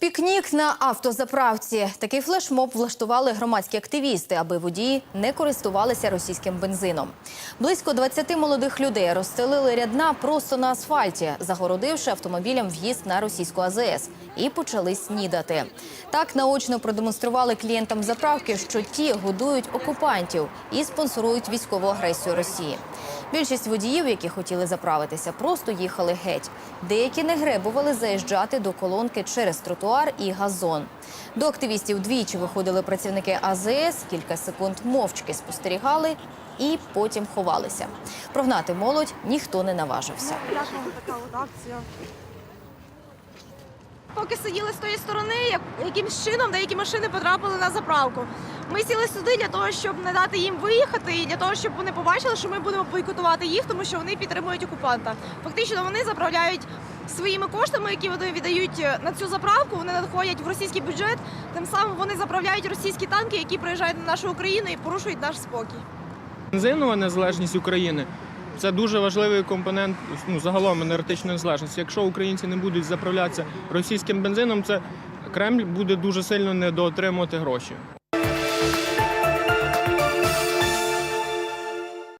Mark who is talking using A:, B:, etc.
A: Пікнік на автозаправці. Такий флешмоб влаштували громадські активісти, аби водії не користувалися російським бензином. Близько 20 молодих людей розстелили рядна просто на асфальті, загородивши автомобілям в'їзд на російську АЗС, і почали снідати. Так наочно продемонстрували клієнтам заправки, що ті годують окупантів і спонсорують військову агресію Росії. Більшість водіїв, які хотіли заправитися, просто їхали геть. Деякі не гребували заїжджати до колонки через тротуар і газон. До активістів двічі виходили працівники АЗС, кілька секунд мовчки спостерігали і потім ховалися. Прогнати молодь ніхто не наважився.
B: Така акція? Поки сиділи з тої сторони, якимсь чином деякі машини потрапили на заправку. Ми сіли сюди для того, щоб не дати їм виїхати, і для того, щоб вони побачили, що ми будемо бойкотувати їх, тому що вони підтримують окупанта. Фактично вони заправляють своїми коштами, які вони віддають на цю заправку. Вони надходять в російський бюджет. Тим самим вони заправляють російські танки, які приїжджають на нашу Україну і порушують наш спокій.
C: Бензинова незалежність України це дуже важливий компонент ну, загалом енергетичної незалежності. Якщо українці не будуть заправлятися російським бензином, це Кремль буде дуже сильно недоотримувати гроші.